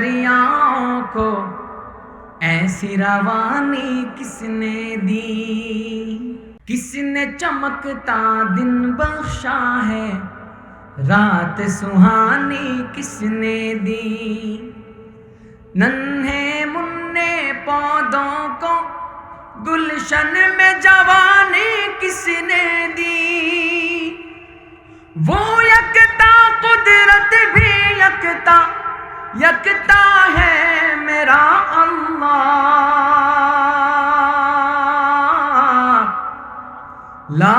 دریاؤں کو ایسی روانی کس نے دی؟ کس نے چمکتا دن بخشا ہے؟ رات سہانی کس نے دی؟ ننھے منہ پودوں کو گلشن میں جوانی کس نے دی؟ وہ یکتا قدرت بھی یکتا यकता है मेरा अल्लाह ला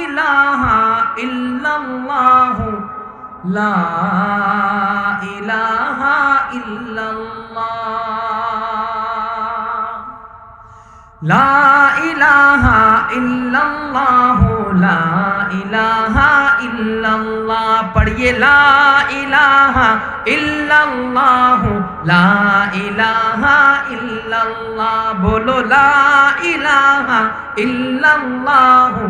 इलाहा इल्लल्लाह ला इलाहा इल्लल्लाह الا اللہ پڑھیے لا الہ الا اللہ لا الہ الا اللہ بولو لا الہ الا اللہ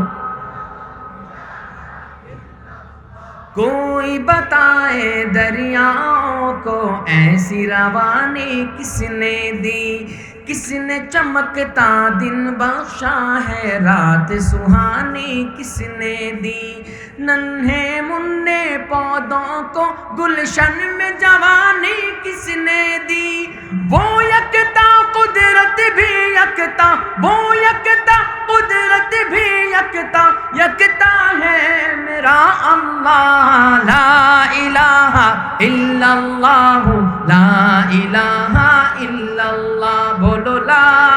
کوئی بتائے دریاؤں کو ایسی روانی کس نے دی کس نے چمکتا دن بخشا ہے رات سہانی کس نے دی ننھے منہ پودوں کو گلشن میں جوانی کس نے دی؟ وہ یکتا قدرت بھی یکتا، وہ یکتا قدرت بھی یکتا یکتا ہے میرا اللہ، لا الہ الا اللہ، لا الہ الا اللہ، بولو لا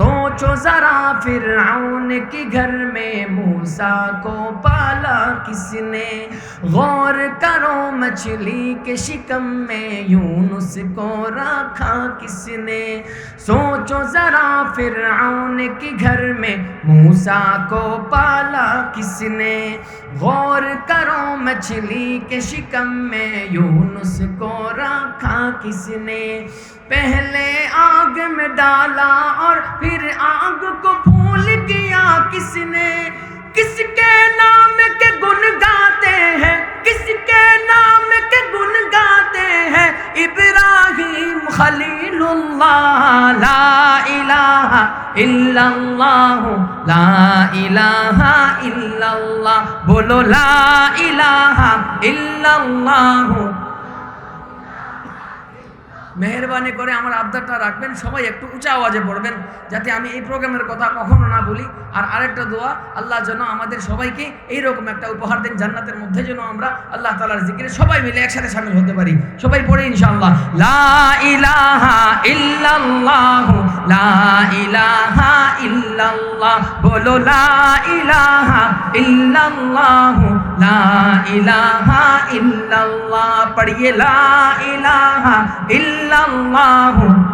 سوچو ذرا فرعون کے گھر میں موسا کو پالا کس نے؟ غور کرو مچھلی کے شکم میں یونس کو رکھا کس نے؟ سوچو ذرا فرعون کے گھر میں موسا کو پالا کس نے؟ غور کرو مچھلی کے شکم میں یونس کو رکھا کس نے؟ پہلے آگ میں ڈالا اور پھر آگ کو پھول کیا کس نے؟ کس کے نام کے گن گاتے ہیں؟ کس کے نام کے گن گاتے ہیں؟ ابراہیم خلیل اللہ، لا الہ الا اللہ، لا الہ الا اللہ، بولو لا الہ الا اللہ۔ মেহরবানি করে আমার আবদারটা রাখবেন, সবাই একটু উঁচা আওয়াজে পড়বেন, যাতে আমি এই প্রোগ্রামের কথা কখনো না বলি। আর আরেকটা দোয়া, আল্লাহ যেন আমাদের সবাইকে এইরকম একটা উপহার দেন জান্নাতের মধ্যে, যেন আমরা আল্লাহ তালার জিকিরে সবাই মিলে একসাথে সামিল হতে পারি। সবাই পড়ে, ইনশাআল্লাহ। লা ইলাহা লা ইলাহা লা ইলাহা লা ইলাহা পড়িয়ে লা اللہ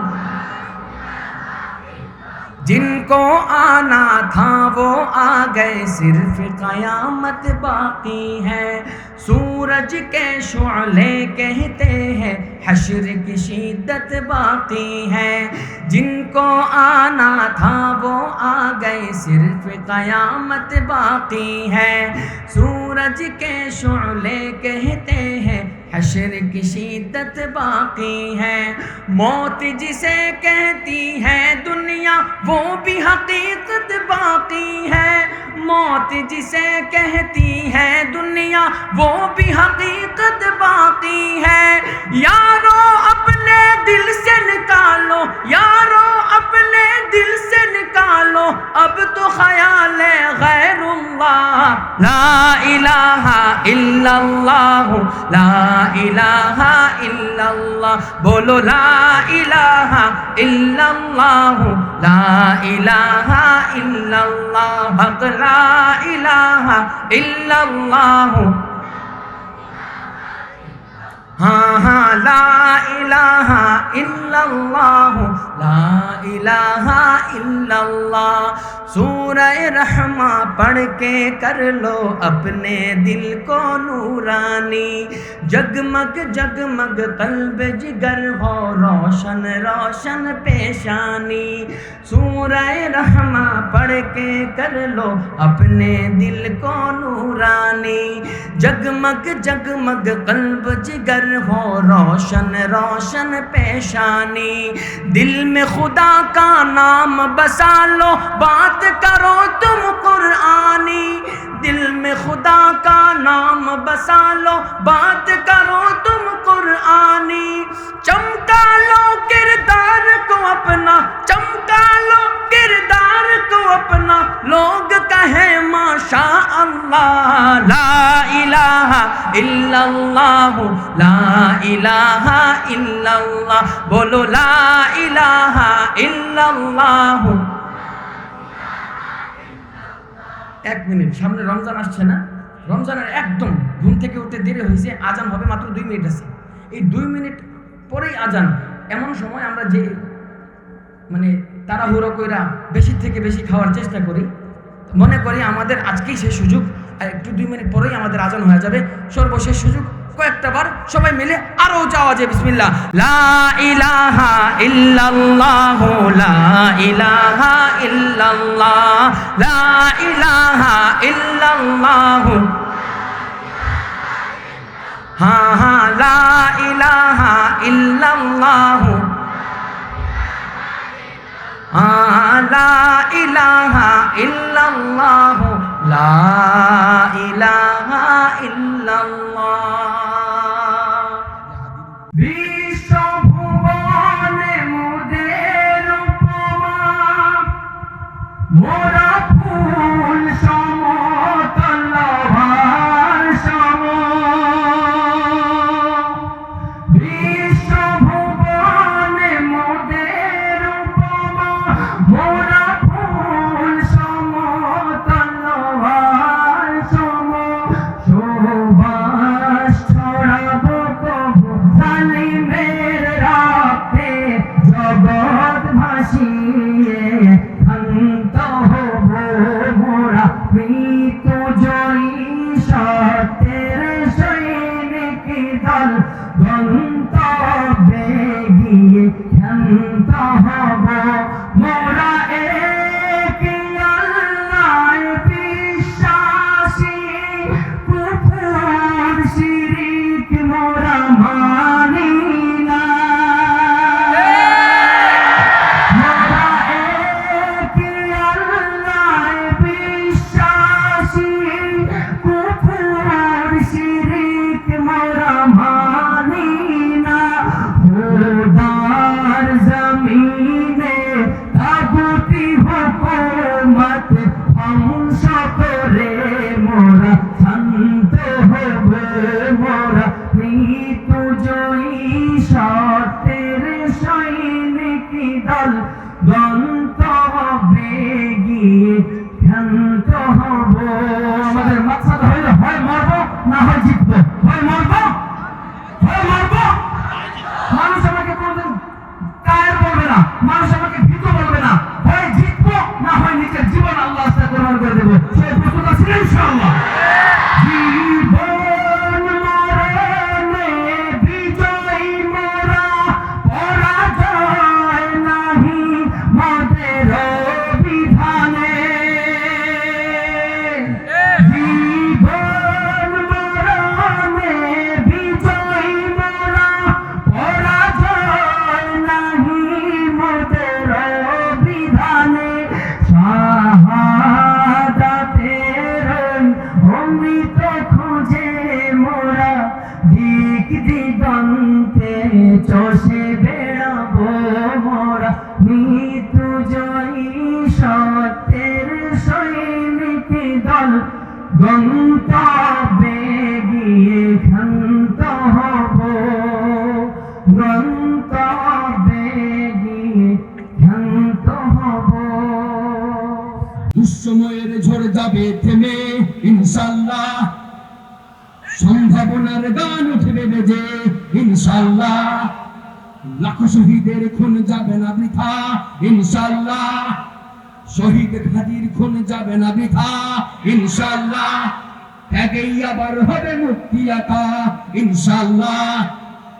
جن کو آنا تھا وہ آ گئے، صرف قیامت باقی ہے۔ سورج کے شعلے کہتے ہیں، حشر کی شدت باقی ہے۔ جن کو آنا تھا وہ آ گئے، صرف قیامت باقی ہے۔ سورج کے شعلے کہتے ہیں حشر کی شدت باقی ہے۔ موت جسے کہتی ہے دنیا، وہ بھی حقیقت باقی ہے۔ موت جسے کہتی ہے دنیا، وہ بھی حقیقت باقی ہے۔ یارو، اپنے اپنے دل سے نکالو۔ یارو، اپنے دل سے نکالو۔ اب تو خیال ہے، غیر اللہ۔ لا الہ الا اللہ۔ لا الہ الا اللہ۔ بولو لا الہ الا اللہ۔ لا الہ الا اللہ۔ حق لا الہ الا اللہ۔ ہاں ہاں لا الہ الا اللہ لا الہ الا اللہ سورہ رحمہ پڑھ کے کر لو اپنے دل کو نورانی. جگمگ جگمگ قلب جگر ہو روشن روشن پیشانی. سورہ رحمہ پڑھ کے کر لو اپنے دل کو نورانی. جگمگ جگمگ قلب جگر پر ہو، روشن روشن پیشانی۔ دل میں خدا کا نام بسا لو، بات کرو تم قرآنی۔ دل میں خدا کا نام بسا لو، بات کرو تم قرآنی۔ چمکا لو کردار کو اپنا چمکا لو کردار کو اپنا۔ لوگ کہیں ماشا اللہ لا الہ الا اللہ، لا الہ الا اللہ۔ بولو، لا الہ الا اللہ۔ এক মিনিট, সামনে রমজান আসছে না? রমজানের একদম ঘুম থেকে উঠতে দেরি হয়েছে, আজান হবে মাত্র দুই মিনিট আছে। এই দুই মিনিট পরেই আজান, এমন সময় আমরা যে মানে তাড়াহুড়ো কইরা বেশি থেকে বেশি খাওয়ার চেষ্টা করি, মনে করি আমাদের আজকেই সেই সুযোগ, আর একটু দুই মিনিট পরেই আমাদের আজান হয়ে যাবে। সর্বশেষ সুযোগ কয়েকটা বার সবাই মিলে আরও যাওয়া যায়, বিসমিল্লাহ। লা ইলাহা ইল্লাল্লাহ, লা ইলাহা ইল্লাল্লাহ, লা ইলাহা ইল্লাল্লাহ। হ্যাঁ হ্যাঁ লা ইলাহা ইল্লাল্লাহ। হ্যাঁ লা ইলাহা ইল্লাল্লাহ, লা ইলাহা ইল্লাল্লাহ। গন্তব্যে গিয়ে ক্ষান্ত হব। গন্তব্যে গিয়ে ক্ষান্ত হব। দুঃসময়ের ঝড় যাবে থেমে ইনশাল্লাহ সম্ভাবনার গান উঠবে বেজে ইনশাল্লাহ লাখ শহীদের খুন যাবে না বৃথা ইনশাল্লাহ শহীদ ঘাটির খুন যাবে না বৃথা। ইনশাল্লাহ ত্যাগেই আবার হবে মুক্তি আকা। ইনশাল্লাহ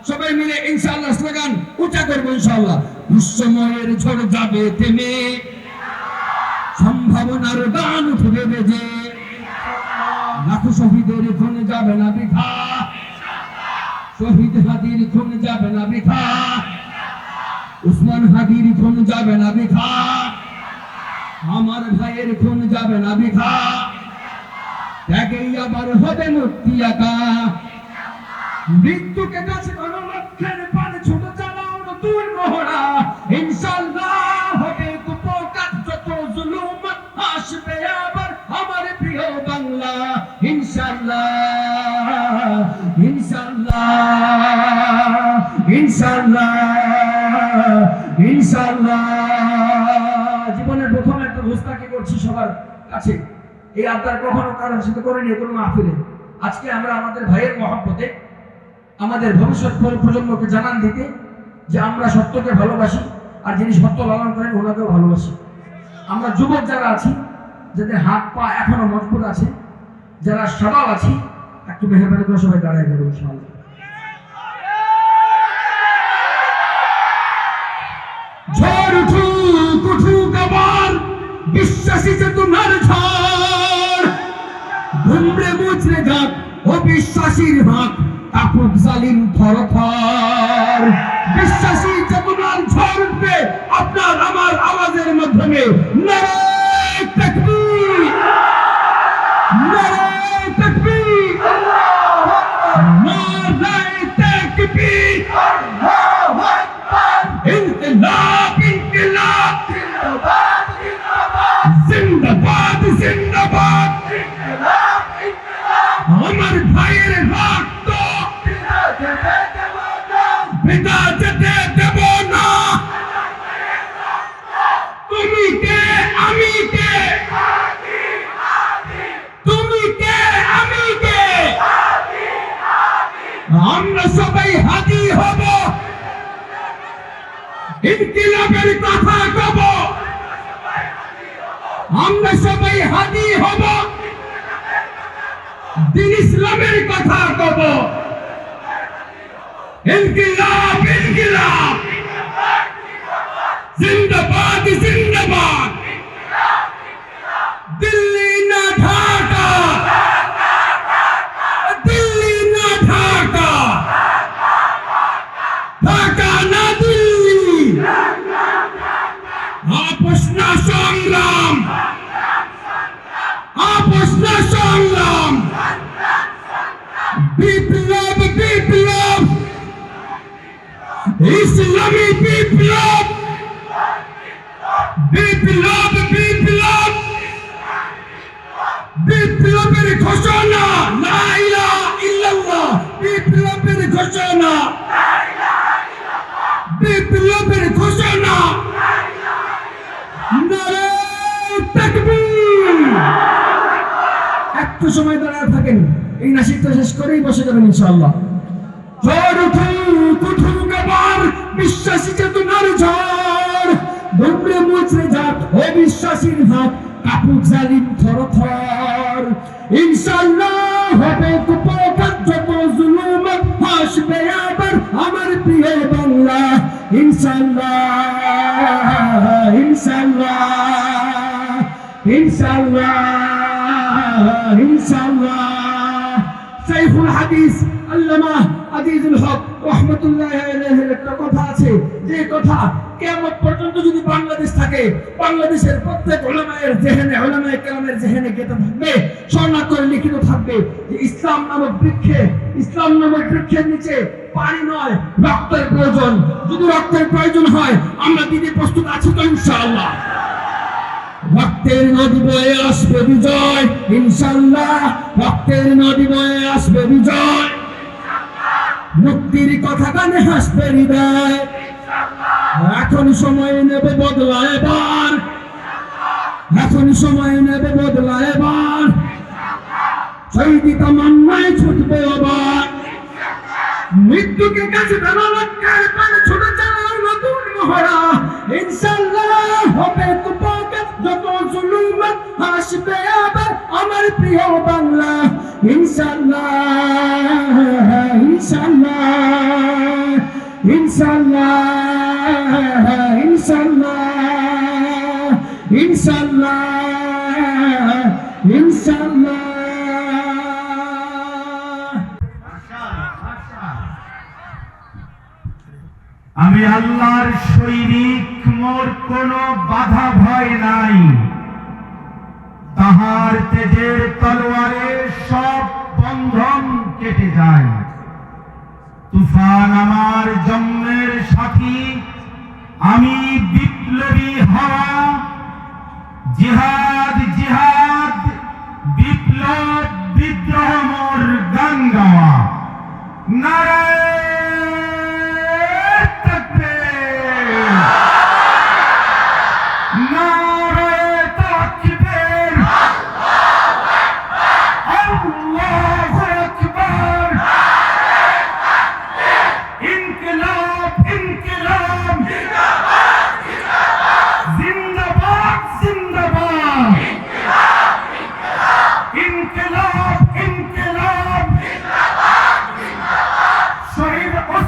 সবাই মিলে ইনশাল্লাহ স্লোগান উঁচা করব ইনশাল্লাহ দুঃসময়ের ঝড় যাবে থেমে। সম্ভাবনার গান উঠবে বেজে। লাখো শহীদের খুন যাবে না বৃথা। শহীদ হাদির খুন যাবে না বৃথা। উসমান হাদির খুন যাবে না বৃথা। আমার ভাইয়ের খুন যাবে না বিঘা। ত্যাগেই আবার হবে মুক্তি আকা মৃত্যুকে কাছে এই আবদার কখনো কারোর সাথে করিনি, কোনো মাহফিলে। আজকে আমরা আমাদের ভাইয়ের মহব্বতে, আমাদের ভবিষ্যৎ প্রজন্মকে জানান দিতে যে আমরা সত্যকে ভালোবাসি আর যিনি সত্য লালন করেন ওনাকেও ভালোবাসি। আমরা যুবক যারা আছি, যাদের হাত পা এখনও মজবুত আছে, যারা সবাব আছি, একটু মেহরবানি করে সবাই দাঁড়ায় যাব ইনশাআল্লাহ। ঝড় উঠুক উঠুক আবার, বিশ্বাসী চেতনার ঝড়। ঘুমড়ে মুচড়ে যাক, অবিশ্বাসীর ভাগ কাপুক জালিম থর থর বিশ্বাসী চেতনার ঝড় উঠবে, আপনার আমার আওয়াজের মাধ্যমে নারায়ে আমরা সবাই হাজি হব ইনকিলাবের কথা কব আমরা সবাই হাজি হব দিন ইসলামের কথা কব ইনকিলাব ইনকিলাব জিন্দাবাদ জিন্দাবাদ দিল্লি না ঢাকা ইসলামী বিপ্লব বিপ্লব বিপ্লব বিপ্লবের ঘোষণা লা ইলাহা ইল্লাল্লাহ বিপ্লবের ঘোষণা বিপ্লবের ঘোষণা একটু সময় দাঁড়ায় থাকেন। এই নাসিকটা শেষ করেই বসে যাবেন ইনশাআল্লাহ। ঝড় উঠুক উঠুক আবার বিশ্বাসী চেতনার ঝড়। দুমড়ে মুচড়ে যাক অবিশ্বাসীর হাত, কাপুক জালিম থর থর। ইনশাআল্লাহ হবে কুপকার জুলুম হাসবে আবার আমার প্রিয় বাংলা। ইনশাআল্লাহ ইনশাআল্লাহ ইনশাআল্লাহ ইনশাআল্লাহ। সাইফুল হাদিস আল্লামা আজিজুল হক বাংলাদেশের প্রত্যেক লিখিত থাকবে ইসলাম নামক বৃক্ষে, ইসলাম নামক বৃক্ষের নিচে পানি নয়, রক্তের প্রয়োজন। যদি রক্তের প্রয়োজন হয়, আমরা দিতে প্রস্তুত আছি তো ইনশাআল্লাহ। রক্তের নদী বয়ে আসবে বিজয় ইনশাল্লাহ রক্তের নদী বয়ে আসবে বিজয়। মুক্তির কথা গানে হাসবে হৃদয়। এখন সময় নেবে বদলা এবার। এখন সময় নেবে বদলা এবার। শহীদি তামান্নায় ছুটবে আবার। মৃত্যুকে কাছে ধরা লক্ষ্যের পানে ছুটে চলার নতুন মহড়া। ইনশাল্লাহ হবে তো যত জুলুম হাসবে আবার আমার প্রিয় বাংলা। ইনশাল্লাহ ইনশাল্লাহ ইনশাল্লাহ ইনশাল্লাহ ইনশাল্লাহ ইনশাল্লাহ আমি আল্লাহর শৈরিক মোর কোনো বাধা ভয় নাই। তাহার তেজের তলোয়ারে সব বন্ধন কেটে যায়। তুফান আমার জন্মের সাথী, আমি বিপ্লবী হওয়া। জিহাদ জিহাদ, বিপ্লব, বিদ্রোহ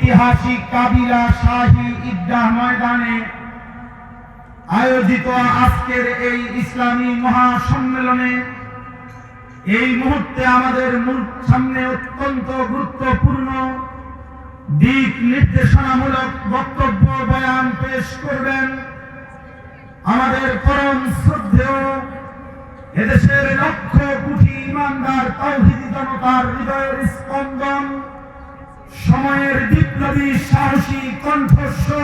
ঐতিহাসিক কাবিলা শাহী ঈদগাহ ময়দানে আয়োজিত আজকের এই ইসলামী মহাসম্মেলনে এই মুহূর্তে আমাদের সামনে অত্যন্ত গুরুত্বপূর্ণ দিক নির্দেশনামূলক বক্তব্য বয়ান পেশ করবেন আমাদের পরম শ্রদ্ধেয় এদেশের লক্ষ কোটি ইমানদার তৌহিদি জনতার হৃদয়ের স্পন্দন সময়ের বিপ্লবী সাহসী কণ্ঠস্বর